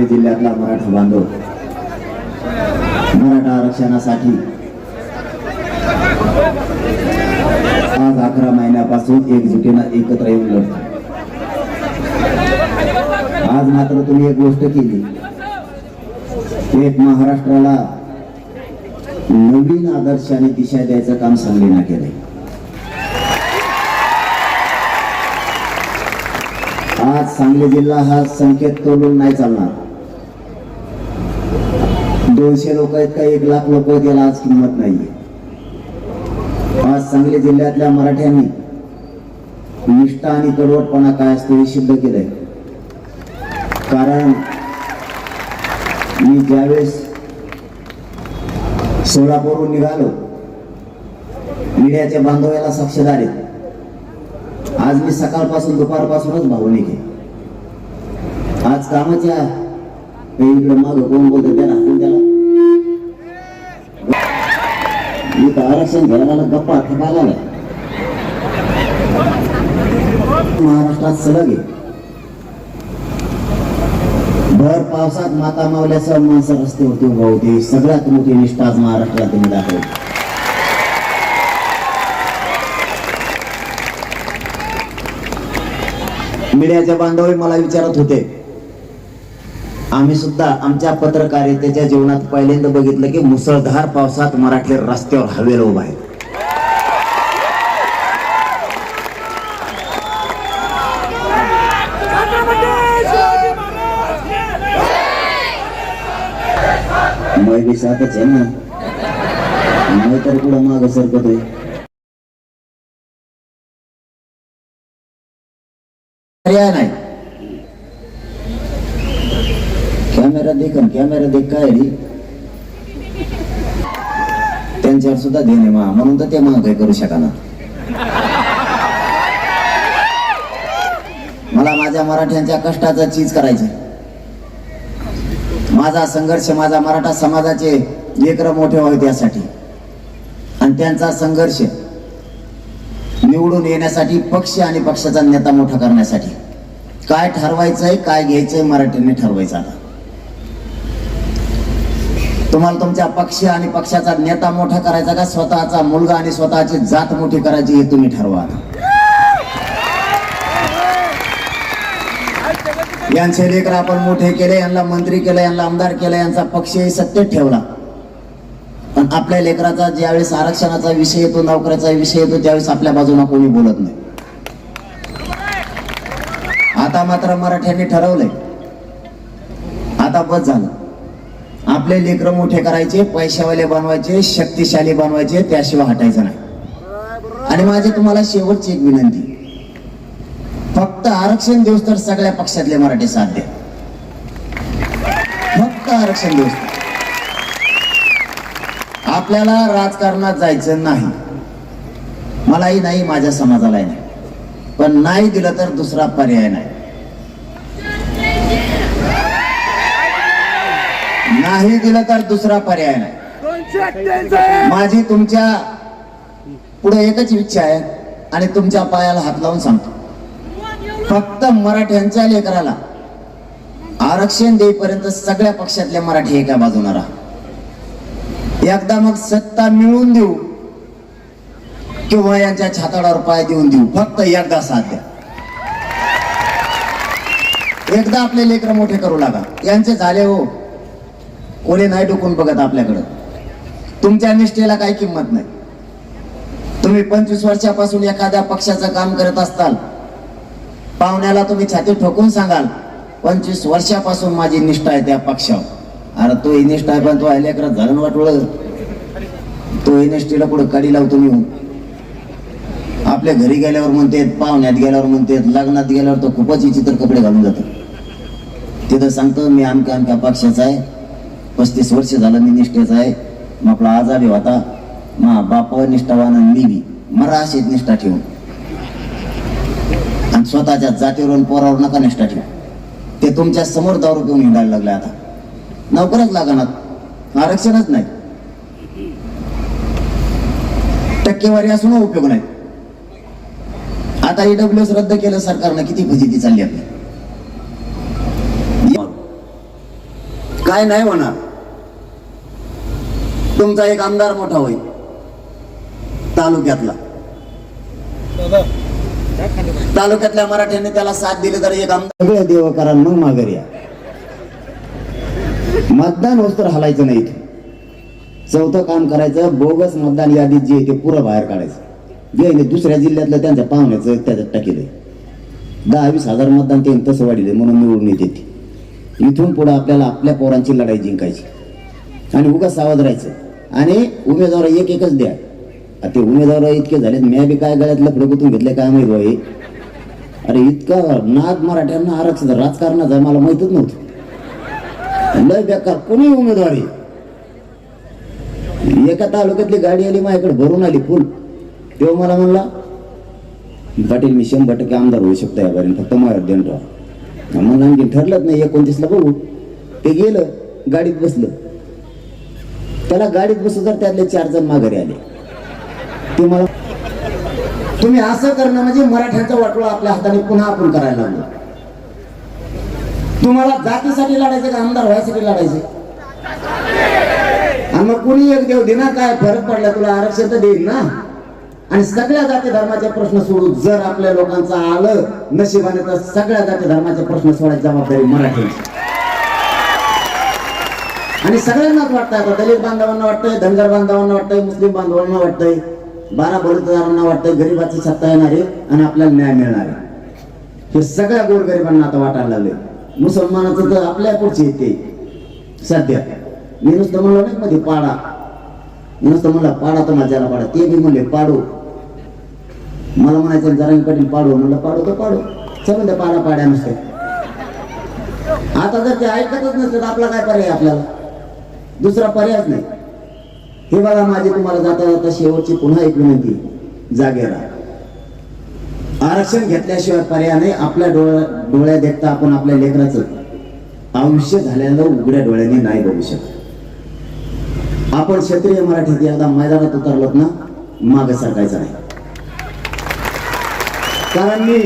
सांगली जिल्ह्यातला मराठा बांधव. मराठा आरक्षणासाठी आज अकरा महिन्यापासून एकजुटीनं एकत्र येऊन लढतो. आज मात्र तुम्ही एक गोष्ट केली. एक महाराष्ट्राला नवीन आदर्श आणि दिशा द्यायचं काम सांगलीनं केलंय. आज सांगली जिल्हा हा संकेत तोलून नाही चालणार. दोनशे लोक आहेत का? एक लाख लोक आहेत याला आज किंमत नाहीये. आज सांगली जिल्ह्यातल्या मराठ्यांनी निष्ठा आणि कडवटपणा काय असतो हे सिद्ध केलंय. कारण मी ज्यावेळेस सोलापूरहून निघालो मीडियाच्या बांधव्याला साक्षीदार आहेत आज मी सकाळपासून दुपारपासूनच भावनिक आहे. आज कामाच्या इकडे माग कोण बोलतो त्याला? आपण आरक्षण घ्यायला गप्पा महाराष्ट्रात सलग आहे. भर पावसात माता मावल्यासह माणसं रस्त्यावरती उभा होती. सगळ्यात मोठी निष्ठा आज महाराष्ट्रात तुम्ही दाखवली. मीडियाचे बांधव मला विचारत होते आम्ही सुद्धा आमच्या पत्रकारितेच्या जीवनात पहिल्यांदा बघितलं की मुसळधार पावसात मराठी रस्त्यावर हवेला उभा आहे. मै आहे ना. मै तर पुढं माग सरकतोय? पर्याय नाही. कॅमेरा देख कॅमेरा देख काय रे त्यांच्यावर सुद्धा देणे मा म्हणून तर ते मग काही करू शकाना मला माझ्या मराठ्यांच्या कष्टाचा चीज करायचं माझा संघर्ष माझा मराठा समाजाचे लेकर मोठे व्हावे त्यासाठी. आणि त्यांचा संघर्ष निवडून येण्यासाठी पक्ष आणि पक्षाचा नेता मोठा करण्यासाठी. काय ठरवायचंय काय घ्यायचंय मराठीने ठरवायचं आता. तुम्हाला तुमच्या पक्ष आणि पक्षाचा नेता मोठा करायचा का? स्वतःचा मुलगा आणि स्वतःची जात मोठी करायची हे तुम्ही ठरवा. यांचे लेकर आपण मोठे केले यांना मंत्री केले यांना आमदार केले यांचा पक्षही सत्तेत ठेवला. पण आपल्या लेकराचा ज्यावेळेस आरक्षणाचा विषय येतो नोकऱ्याचा विषय येतो त्यावेळेस आपल्या बाजूला कोणी बोलत नाही. आता मात्र मराठ्यांनी ठरवलंय. आता बस झालं. आपले लेकर मोठे करायचे पैशावाले बनवायचे शक्तिशाली बनवायचे त्याशिवाय हटायचं नाही. आणि माझी तुम्हाला शेवटची एक विनंती. फक्त आरक्षण दिवस तर सगळ्या पक्षातले मराठी साध्य फक्त आरक्षण दिवस. आपल्याला राजकारणात जायचं नाही. मलाही नाही माझ्या समाजालाही नाही. पण नाही दिलं तर दुसरा पर्याय नाही. नाही दिलं तर दुसरा पर्याय नाही. माझी तुमच्यापुढे एकच इच्छा आहे आणि तुमच्या पायाला हात लावून सांगतो. फक्त मराठ्यांच्या लेकराला आरक्षण देईपर्यंत सगळ्या पक्षातल्या मराठी एका बाजूला राहा. एकदा मग सत्ता मिळवून देऊ किंवा यांच्या छाताडावर पाय देऊन देऊ. फक्त एकदा साध्य एकदा आपले लेकर मोठे करू लागा. यांचे झाले हो. कोणी नाही डोकून बघत आपल्याकडं. तुमच्या निष्ठेला काही किंमत नाही. तुम्ही पंचवीस वर्षापासून एखाद्या पक्षाचं काम करत असताल. पाहुण्याला तुम्ही छाती ठोकून सांगाल पंचवीस वर्षापासून माझी निष्ठा आहे त्या पक्षावर. अरे तो ही निष्ठा आहे पण तो लेकरात झालं वाटवळ तो ही निष्ठेला पुढे कडी लावतो मी. आपल्या घरी गेल्यावर म्हणतात पाहुण्यात गेल्यावर म्हणतात लग्नात गेल्यावर तो खूपच विचित्र कपडे घालून जातो तिथं सांगतो मी आमक्या आमक्या पक्षाचा आहे. पस्तीस वर्ष झालं मी निष्ठेचा आहे. मग आपला आजारी होता. मा बाप निष्ठावान मी बी. मरा अशीच निष्ठा ठेवून. आणि स्वतःच्या जातीवरून पोरावर नका निष्ठा ठेवू. ते तुमच्यासमोर दारू पिऊन हिंडायला लागले आता. नोकरच लागणार आरक्षणच नाही. टक्केवारी असून उपयोग नाही. आता ईडब्ल्यू रद्द केलं सरकारनं किती फजिती चालली आपली. काय नाही होणार. तुमचा एक आमदार मोठा होईल. तालुक्यातला. तालुक्यातल्या मराठ्यांनी त्याला साथ दिली तर एक आमदार देव करा मग माघारी या. मतदान होत तर हलायचं नाही इथे. चौथं काम करायचं बोगस मतदान यादीत जे आहे ते पुरं बाहेर काढायचं. जे आहे दुसऱ्या जिल्ह्यातलं त्यांच्या पाहुण्याचं त्याच्यात टाकेलंय दहा वीस हजार मतदान ते तसं वाढले म्हणून निवडून येते इथून पुढे आपल्याला आपल्या पोरांची लढाई जिंकायची. आणि उगा सावध राहायचं. आणि उमेदवार एक एकच द्या. आता ते उमेदवार इतके झालेत मी बी काय गळ्यातलं प्रगतून घेतले काय माहीत बाई? अरे इतकं नाग मराठ्यांना आरक्षण राजकारणाचं मला माहितच नव्हतं. लय बेकार कोणी उमेदवारी एका तालुक्यातली गाडी आली माझ्याकडे भरून आली फुल. तेव्हा मला म्हणला पाटील मी शंभर टक्के आमदार होऊ शकतो यापर्यंत फक्त माझ्यावर देण राहा. म्हणलं आणखी ठरलंच नाही एकोणतीसला बघू. ते गेलं गाडीत बसलं. त्याला गाडीत बसू तर त्यातले चार जण माघारी आले. ते मला तुम्ही असं करणं म्हणजे मराठ्यांचा वाटोळा आपल्या हाताने पुन्हा आपण करायला लागलो. तुम्हाला जातीसाठी लढायचं का आमदार व्हायसाठी लढायचे? आणि मग कुणी एक देव दिना काय? फरक पडला तुला आरक्षण तर देईल ना. आणि सगळ्या जाती धर्माचे प्रश्न सोडू जर आपल्या लोकांचं आलं नशिबाने तर सगळ्या जाती धर्माचे प्रश्न सोडायची जबाबदारी मराठी आणि सगळ्यांनाच वाटतं आता दलित बांधवांना वाटतंय धनगर बांधवांना वाटतंय मुस्लिम बांधवांना वाटतंय बारा बलुतदारांना वाटतंय गरीबाची सत्ता येणार आहे आणि आपल्याला न्याय मिळणार आहे. हे सगळ्या गोरगरिबांना आता वाटायला लागले मुसलमानाचं तर आपल्या पुढचे येते सध्या. मी नुसतं म्हणलं नाही मध्ये पाडा. मी नुसतं म्हणलं पाडा तर माझ्याला पाडा. ते बी म्हणले पाडू. मला म्हणायचं जरा पाटील पाडू. म्हणलं पाडू तर पाडू. समज पाडा पाड्या नुसते आता जर ते ऐकतच नसतं तर आपला काय पर्याय आपल्याला? दुसरा पर्यायच नाही. हे बघा माझी तुम्हाला जाता जाता शेवटची पुन्हा एक विनंती जागेला. आरक्षण घेतल्याशिवाय पर्याय नाही. आपल्या डोळ्या डोळ्या देखता आपण आपल्या लेकराचं आयुष्य झालेलं उघड्या डोळ्याने नाही बघू शकत. आपण क्षत्रिय मराठीत एकदा मैदानात उतरलोत ना मागे सरकायचं नाही. कारण मी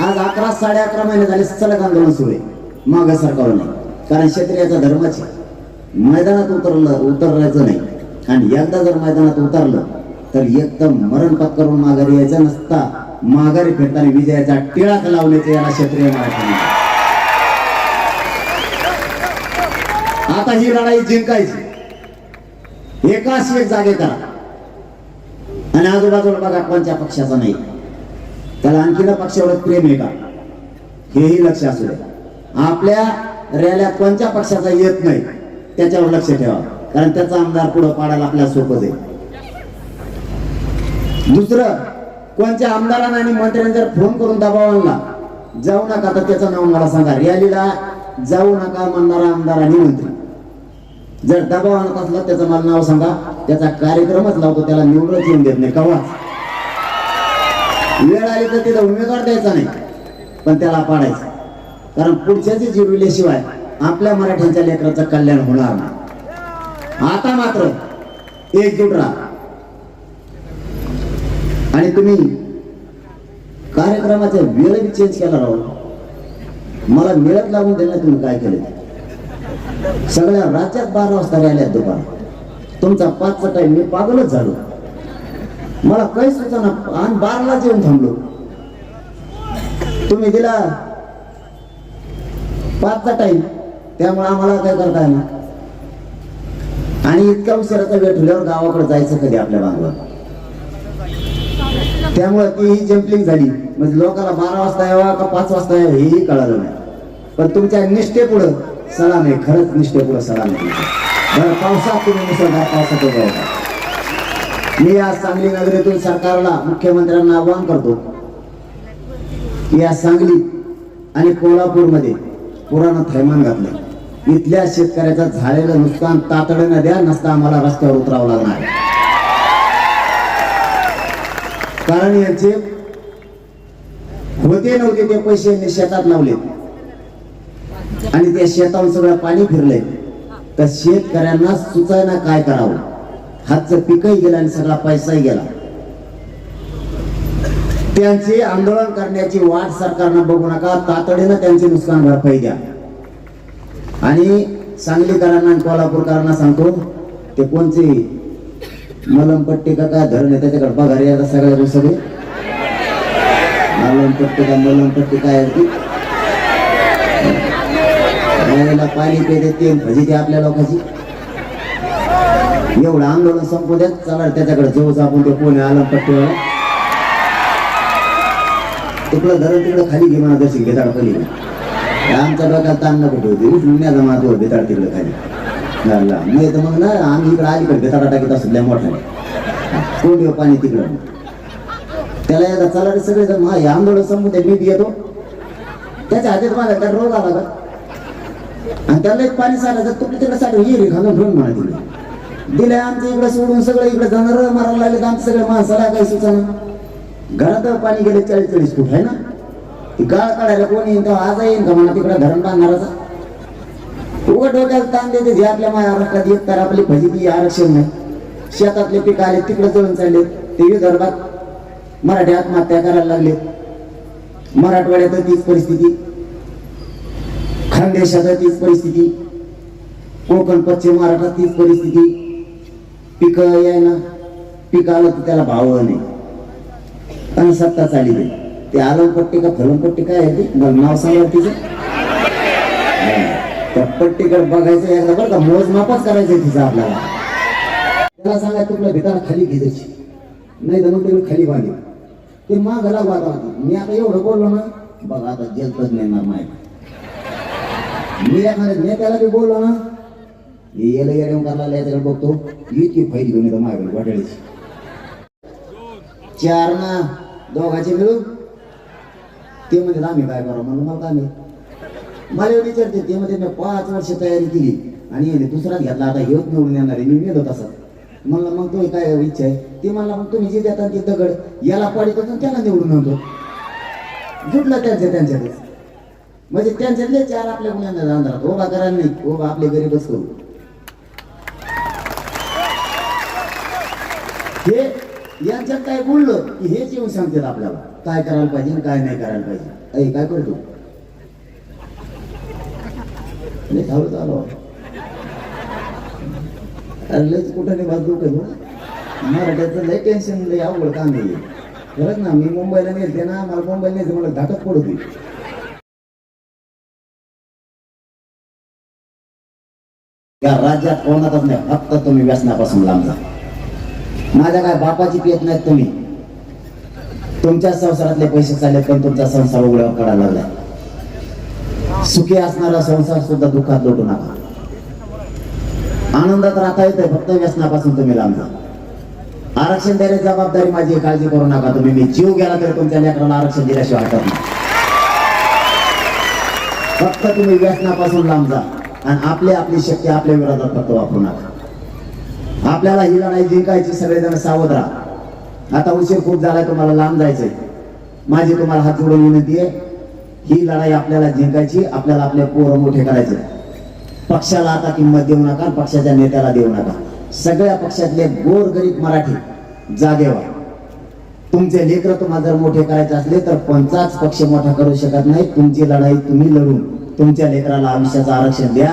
आज अकरा साडे अकरा महिने झाले सलग आंदोलन सुरू आहे. मागे सरकावं नाही. कारण क्षेत्रियाचा धर्मच आहे. मैदानात उतरलं उतरायचं नाही. आणि एकदा जर मैदानात उतरलं तर एकदम मरण पत्करून माघारी यायचं नसता. माघारी फिरताना विजयाचा टिळाक लावण्याचे याला क्षत्रिय मराठी आता ही लढाई जिंकायची. एकाच एक जागे करा. आणि आजूबाजूला बघा कोणत्या पक्षाचा नाही. त्याला आणखीन पक्षावर प्रेम आहे का? हेही लक्ष असू दे आपल्या रॅल्या कोणत्या पक्षाचा येत नाही. त्याच्यावर लक्ष ठेवा. कारण त्याचा आमदार पुढं पाडायला आपल्याला सोपं आहे दुसरं कोणत्या आमदारांना आणि मंत्र्यांनी जर फोन करून दबाव आणला जाऊ नका तर त्याचं नाव मला सांगा. रॅलीला जाऊ नका म्हणणारा आमदार आणि मंत्री. जर दबाव आणत असला त्याचं मला नाव सांगा. त्याचा कार्यक्रमच लावतो त्याला निवडच येऊन देत नाही. कवाच वेळ आली तर तिथं उमेदवार द्यायचा नाही पण त्याला पाडायचं. कारण पुढच्याची जिरविल्याशिवाय आपल्या मराठ्यांच्या लेकराचं कल्याण होणार ना आता मात्र एकजूट राहा. आणि तुम्ही कार्यक्रमाचा वेळ चेंज केला राहू मला मिळत लागून देण्यात तुम्ही काय केलं. सगळ्या राज्यात बारा वाजता राहिल्यात दुपार. तुमचा पाचचा टाइम मी पागलच झालो. मला काही सुचना आणि बाराला येऊन थांबलो. तुम्ही दिला पाचचा टाइम त्यामुळे आम्हाला काय करता येणार? आणि इतका उशिराचा वेळ ठेवल्यावर गावाकडे जायचं कधी आपल्या बांधवाला त्यामुळे ती ही जम्पलिंग झाली. म्हणजे लोकांना बारा वाजता यावा का पाच वाजता यावं हेही कळालं नाही. पण तुमच्या निष्ठे पुढं सडा नाही. खरंच निष्ठे पुढं सलाम नाही पावसात तुम्ही मुसळधार पावसात जायचा मी आज सांगली नगरीतून सरकारला मुख्यमंत्र्यांना आवाहन करतो की या सांगली आणि कोल्हापूरमध्ये पुरानं थैमान घातलं. इथल्या शेतकऱ्याचं झालेलं नुकसान तातडीनं द्या नसता आम्हाला रस्त्यावर उतरावं लागणार. कारण यांचे होते नव्हते ते पैसे यांनी शेतात लावले. आणि त्या शेतावर सगळं पाणी फिरले तर शेतकऱ्यांना सुचायना काय करावं? हातचं पिकही गेलं आणि सगळा पैसाही गेला. त्यांचे आंदोलन करण्याची वाट सरकारनं बघू नका. तातडीनं त्यांची नुकसान भरपाई द्या. आणि सांगलीकरांना आणि कोल्हापूरकरांना सांगतो ते कोणचे मलमपट्टी का काय धरण आहे त्याच्याकडे बघा यायला सगळ्या सगळे मलमपट्टी का मलमपट्टी काय आहे यायला पाणी पेते ते भजी ते आपल्या लोकांची. एवढं आंदोलन संपू द्या चला त्याच्याकडे जवळच आपण ते कोणी आलमपट्टीवर. तिकडं धरण तिकडं खाली घे दर्शन घेता बेताड खाली. आमच्या डोक्यात ताण कुठे होते. उठून न्या जमा तो तिकडे खाली. लागला नाही तर मग ना आम्ही इकडं अलीकडे भेटाडा टाकीत असतो लय मोठ्याने कोण देऊ पाणी तिकडं? त्याला एकदा चला रे सगळे जण हा आंदोलन संपून द्या मी येतो त्याच्या हातात माझा त्या रोग आला का आणि त्याला एक पाणी सारायचं तुम्ही तिकडे साठी येईल घालून घेऊन म्हणा तिकडे. दिले आमचं इकडे सोडून सगळं इकडे जाणार मारायला लागले तर आमचं सगळ्या माणसाला काही सुचना घरात पाणी गेले चाळीस चाळीस फूट आहे ना? गाळ काढायला कोणी येईन तेव्हा आज येईन का म्हणा तिकडे धरण बांधणाराचा? उघड डोक्याला ताण देते जे आपल्या महाराष्ट्रात एक तर आपली फजिती आरक्षण नाही. शेतातले पीक आले तिकडे जळून चालले. ते विदर्भात मराठी आत्महत्या करायला लागले. मराठवाड्यात तीच परिस्थिती. खानदेशात तीच परिस्थिती. कोकण पश्चिम महाराष्ट्रात तीच परिस्थिती. पिक यायना. पिक आलं तर त्याला भाव नाही. आणि सत्ता चाली नाही ते आलमपट्टी का फलमपट्टी काय आहे ती? मला नाव सांगा तिचं. त्या पट्टीकडे बघायचं एकदा बरं का मोजमापच करायचं तिचं आपल्याला. त्याला सांगा तुला भेटायला खाली घ्यायची नाही तर मग तिकडे खाली बांधली ते माग लागू आता. मी आता एवढं बोललो ना बघा आता जलतच नेणार नाही मी एखाद्या नेत्याला बी बोललो ना येलं येऊन करायला याच्याकडे बघतो. इतकी फैली घेऊन येतो माझ्याकडे वाटायची चार ना दोघाचे मिळून ते म्हणजे आम्ही काय करावं? म्हणून मग आम्ही मला विचारते ते म्हणजे मी पाच वर्ष तयारी केली आणि याने दुसराच घेतला आता हेच निवडून येणार आहे मी मेलो तसा. म्हणलं मग तुम्ही काय इच्छा आहे? ते म्हणला मग तुम्ही जे देता ते दगड याला पडित होतं त्याला निवडून आणतो. जुटलं त्यांच्या त्यांच्याकडे म्हणजे त्यांच्यातले चार आपल्या मुलांना अंधारात. ओबा करा नाही ओबा आपले गरीबच करू. हे यांच्यात काय बोललं की हेच येऊन सांगतात आपल्याला. काय करायला पाहिजे आणि काय नाही करायला पाहिजे? अरे काय करतो? झालो धावत आलो अरे लयच कुठं नाही बाजू करू मराठ्याचं लय टेन्शन लय अवघड काम आहे खरंच ना मी मुंबईला नेलते ना मला मुंबईला नेलते मला धाकत पडू या राज्यात कोणातच नाही फक्त तुम्ही व्यसनापासून लांब जा. माझ्या काय बापाची पियत नाहीत तुम्ही? तुमच्या संसारातले पैसे चालले पण तुमचा संसार उघड्यावर काढायला लागलाय. सुखी असणारा संसार सुद्धा दुःखात लोटू नका. आनंदात राहता येते फक्त व्यसनापासून तुम्ही लांब जा. आरक्षण देण्याची जबाबदारी माझी काळजी करू नका तुम्ही. मी जीव गेला तरी तुमच्या लेकराला आरक्षण दिल्याशिवाय हटत नाही. फक्त तुम्ही व्यसनापासून लांब जा आणि आपली आपली शक्ती आपल्या विरोधात फक्त वापरू नका. आपल्याला हिला नाही जिंकायची सगळेजण सावध राहा. आता उशीर खूप झालाय तुम्हाला लांब जायचंय. माझी तुम्हाला हात जोडून विनंती आहे ही लढाई आपल्याला जिंकायची आपल्याला आपले पोरं मोठे करायचे. पक्षाला आता किंमत देऊ नका पक्षाच्या नेत्याला देऊ नका. सगळ्या पक्षातले गोर गरीब मराठी जागे व्हा तुमचे लेकर तुम्हाला जर मोठे करायचे असले तर कोणताच पक्ष मोठा करू शकत नाही. तुमची लढाई तुम्ही लढून तुमच्या लेकराला आयुष्याचं आरक्षण द्या.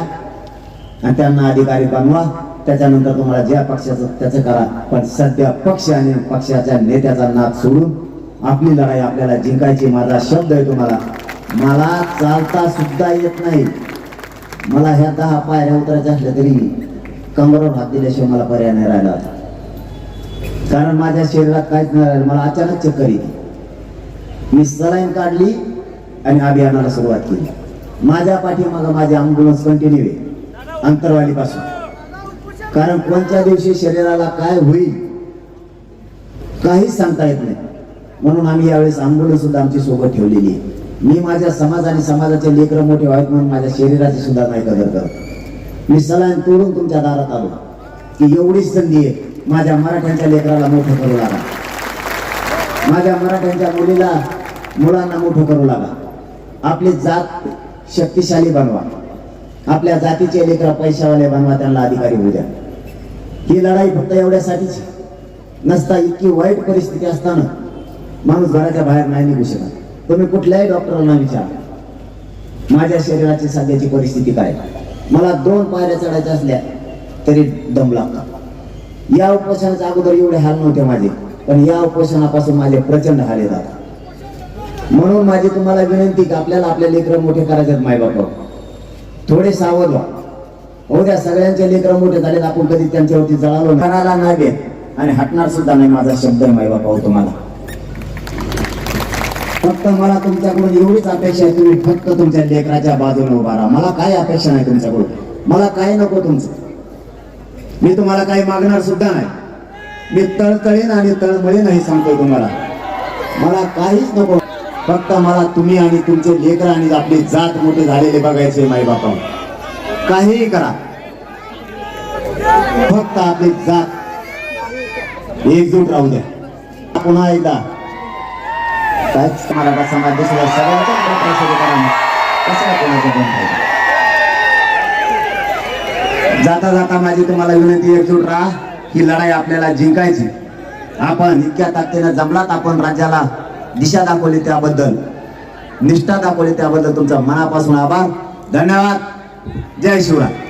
आणि त्यांना अधिकारी बनवा. त्याच्यानंतर तुम्हाला ज्या पक्षाचं त्याचं करा. पण सध्या पक्ष आणि पक्षाच्या नेत्याचा नाद सोडून आपली लढाई आपल्याला जिंकायची माझा शब्द आहे तुम्हाला. मला चालता सुद्धा येत नाही. मला ह्या दहा पायऱ्या उतरायच्या असल्या तरी कमरावर हात दिल्याशिवाय मला पर्याय नाही राहिला. होता. कारण माझ्या शरीरात काहीच नाही राहिलं. मला अचानक चक्कर येते. मी सलाईन काढली आणि अभियानाला सुरुवात केली. माझ्या पाठीमागं माझी अँब्युलन्स कंटिन्यू आहे. अंतरवालीपासून. कारण कोणत्या दिवशी शरीराला काय होईल काहीच सांगता येत नाही. म्हणून आम्ही यावेळेस अँब्युलन्स सुद्धा आमची सोबत ठेवलेली आहे. मी माझ्या समाज आणि समाजाचे लेकर मोठे व्हावेत म्हणून माझ्या शरीराची सुद्धा नाही कदर करत. मी सलाईन तोडून तुमच्या दारात आलो. की एवढीच संधी आहे. माझ्या मराठ्यांच्या लेकराला मोठं करू लागा. माझ्या मराठ्यांच्या मुलीला मुलांना मोठं करू लागा. आपली जात शक्तिशाली बनवा. आपल्या जातीचे लेकर पैशावाले बनवा त्यांना अधिकारी होऊ द्या. ही लढाई फक्त एवढ्यासाठीच नसता इतकी वाईट परिस्थिती असताना माणूस घराच्या बाहेर नाही निघू शकत. तुम्ही कुठल्याही डॉक्टरांना विचारा. माझ्या शरीराची सध्याची परिस्थिती काय? मला दोन पायऱ्या चढायच्या असल्या तरी दम लागतात या उपोषणाच्या अगोदर एवढे हाल नव्हते माझे पण या उपोषणापासून माझे प्रचंड हाल येतात म्हणून माझी तुम्हाला विनंती की आपल्याला आपले लेकरं मोठे करायचे आहेत मायबापा थोडे सावध व्हा. उद्या सगळ्यांचे लेकरं मोठे झाले आपण कधी त्यांच्यावरती जळालो घराला नाही आणि हटणार सुद्धा नाही माझा शब्द आहे मायबापा हो तुम्हाला. फक्त मला तुमच्याकडून एवढीच अपेक्षा आहे तुम्ही फक्त तुमच्या लेकराच्या बाजूने उभा राहा. मला काय अपेक्षा नाही तुमच्याकडून. मला काय नको तुमचं. मी तुम्हाला काही मागणार सुद्धा नाही. मी तळतळीन आणि तळमळीन हे सांगतोय तुम्हाला. मला काहीच नको. फक्त मला तुम्ही आणि तुमचे लेकर आणि आपली जात मोठे झालेले बघायचे माई बापा काहीही करा. फक्त आपली जात एकजूट राहू द्या. पुन्हा एकदा. काहीच मराठा समाज दुसऱ्या सगळ्यांचा सुरू करा कशाला बंद जाता जाता माझी तुम्हाला विनंती एकजूट राहा. ही लढाई आपल्याला जिंकायची. आपण इतक्या ताकदीनं जमलात आपण राज्याला. दिशा दाखवली त्याबद्दल. निष्ठा दाखवली त्याबद्दल तुमचा मनापासून आभार. धन्यवाद. जय शिवराय.